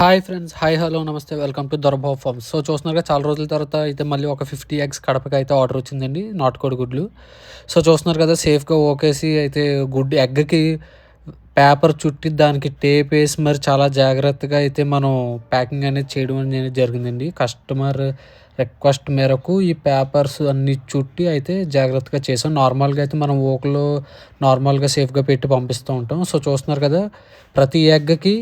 Hi friends hi hello నమస్తే welcome to Dorababu farms so చూస్తున్నారుగా చాలా రోజుల తర్వాత అయితే మళ్ళీ ఒక ఫిఫ్టీ ఎగ్స్ కడపకి అయితే ఆర్డర్ వచ్చిందండి నాటుకోడి గుడ్లు. సో చూస్తున్నారు కదా సేఫ్గా ఓకేసి అయితే గుడ్ ఎగ్కి పేపర్ చుట్టి దానికి టేప్ వేసి మరి చాలా జాగ్రత్తగా అయితే మనం ప్యాకింగ్ అనేది చేయడం అనేది జరిగిందండి. కస్టమర్ రిక్వెస్ట్ మేరకు ఈ పేపర్స్ అన్ని చుట్టి అయితే జాగ్రత్తగా చేసాం. నార్మల్గా అయితే మనం ఓకలో నార్మల్గా సేఫ్గా పెట్టి పంపిస్తూ ఉంటాం. సో చూస్తున్నారు కదా ప్రతి ఎగ్కి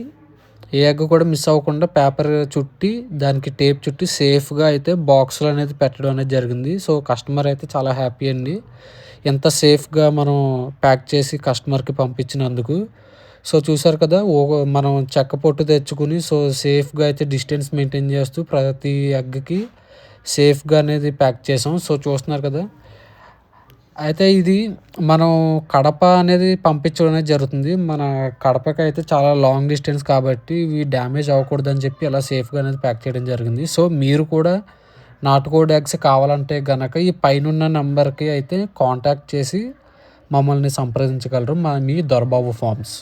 ఏ ఎగ్ కూడా మిస్ అవ్వకుండా పేపర్ చుట్టి దానికి టేప్ చుట్టి సేఫ్గా అయితే బాక్సులు అనేది పెట్టడం అనేది జరిగింది. సో కస్టమర్ అయితే చాలా హ్యాపీ అండి. ఎంత సేఫ్గా మనం ప్యాక్ చేసి కస్టమర్కి పంపించినందుకు. సో చూసారు కదా ఓ మనం చెక్క పొట్టు తెచ్చుకుని సో సేఫ్గా అయితే డిస్టెన్స్ మెయింటైన్ చేస్తూ ప్రతి ఎగ్కి సేఫ్గా అనేది ప్యాక్ చేసాం. సో చూస్తున్నారు కదా అయితే ఇది మనం కడప అనేది పంపించడం అనేది జరుగుతుంది. మన కడపకి అయితే చాలా లాంగ్ డిస్టెన్స్ కాబట్టి ఇవి డ్యామేజ్ అవ్వకూడదని చెప్పి అలా సేఫ్గా అనేది ప్యాక్ చేయడం జరిగింది. సో మీరు కూడా నాటుకోడి ఎగ్స్ కావాలంటే గనక ఈ పైన నెంబర్కి అయితే కాంటాక్ట్ చేసి మమ్మల్ని సంప్రదించగలరు. మా మీ దొరబాబు ఫార్మ్స్